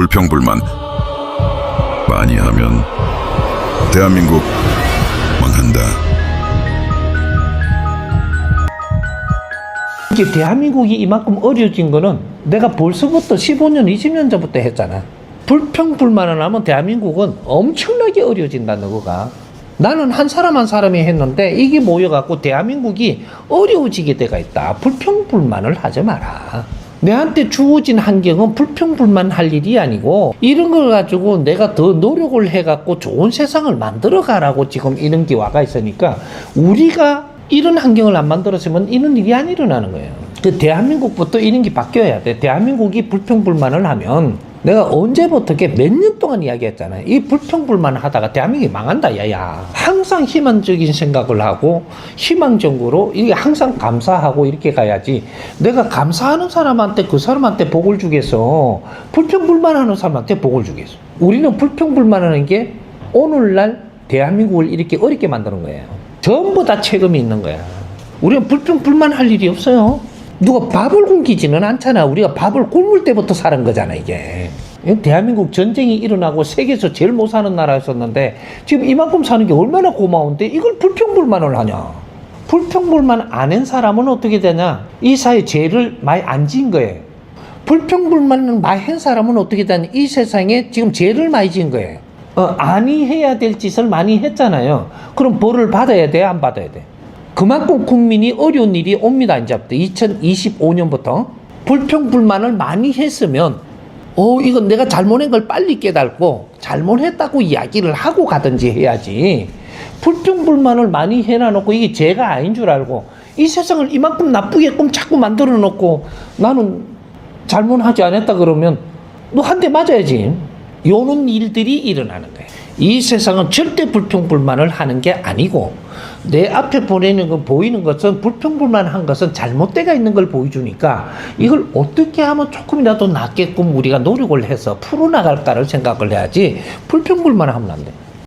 불평불만 많이 하면 대한민국 망한다. 이게 대한민국이 이만큼 어려워진 거는 내가 벌써부터 15년, 20년 전부터 했잖아. 불평불만을 하면 대한민국은 엄청나게 어려워진다는 거가. 나는 한 사람 한 사람이 했는데 이게 모여갖고 대한민국이 어려워지게 돼가 있다. 불평불만을 하지 마라. 내한테 주어진 환경은 불평불만 할 일이 아니고 이런 걸 가지고 내가 더 노력을 해갖고 좋은 세상을 만들어 가라고 지금 이런 게 와가 있으니까 우리가 이런 환경을 안 만들었으면 이런 일이 안 일어나는 거예요. 그 대한민국부터 이런 게 바뀌어야 돼. 대한민국이 불평불만을 하면 내가 언제부터 몇 년 동안 이야기했잖아요. 이 불평불만 하다가 대한민국이 망한다, 야야. 항상 희망적인 생각을 하고 희망적으로 이게 항상 감사하고 이렇게 가야지. 내가 감사하는 사람한테 그 사람한테 복을 주겠어. 불평불만 하는 사람한테 복을 주겠어. 우리는 불평불만 하는 게 오늘날 대한민국을 이렇게 어렵게 만드는 거예요. 전부 다 책임이 있는 거야. 우리는 불평불만 할 일이 없어요. 누가 밥을 굶기지는 않잖아. 우리가 밥을 굶을 때부터 사는 거잖아, 이게. 대한민국 전쟁이 일어나고 세계에서 제일 못 사는 나라였었는데 지금 이만큼 사는 게 얼마나 고마운데 이걸 불평불만을 하냐. 불평불만 안한 사람은 어떻게 되냐. 이 사회 죄를 많이 안 지은 거예요. 불평불만을 많이 한 사람은 어떻게 되냐. 이 세상에 지금 죄를 많이 지은 거예요. 어, 아니 해야 될 짓을 많이 했잖아요. 그럼 벌을 받아야 돼, 안 받아야 돼? 그만큼 국민이 어려운 일이 옵니다. 이제부터 2025년부터 불평불만을 많이 했으면 어 이건 내가 잘못한 걸 빨리 깨닫고 잘못했다고 이야기를 하고 가든지 해야지. 불평불만을 많이 해놔놓고 이게 죄가 아닌 줄 알고 이 세상을 이만큼 나쁘게끔 자꾸 만들어 놓고 나는 잘못하지 않았다 그러면 너 한 대 맞아야지. 요런 일들이 일어나는 거예요 이 세상은 절대 불평불만을 하는 게 아니고 내 앞에 보내는 거 보이는 것은 불평불만한 것은 잘못되가 있는 걸 보여주니까 이걸 어떻게 하면 조금이라도 낫게끔 우리가 노력을 해서 풀어나갈까를 생각을 해야지 불평불만하면 안 돼.